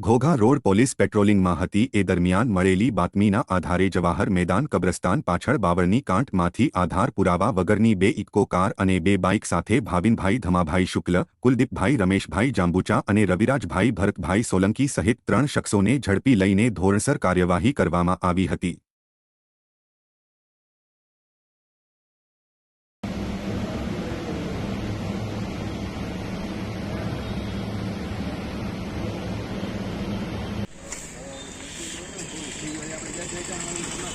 Ghogha road police પેટ્રોલિંગમાં હતી. એ દરમિયાન મળેલી બાતમીના આધારે જવાહર મેદાન કબ્રસ્તાન પાછળ બાવળની કાંટમાંથી આધાર પુરાવા વગરની બે ઇક્કો કાર અને બે બાઇક સાથે ભાવિનભાઈ ધમાભાઈ શુક્લ, કુલદીપભાઈ રમેશભાઈ જાંબુચા અને રવિરાજભાઈ ભરતભાઈ સોલંકી સહિત ત્રણ શખ્સોને ઝડપી લઈને ધોરણસર કાર્યવાહી કરવામાં આવી હતી. జై జై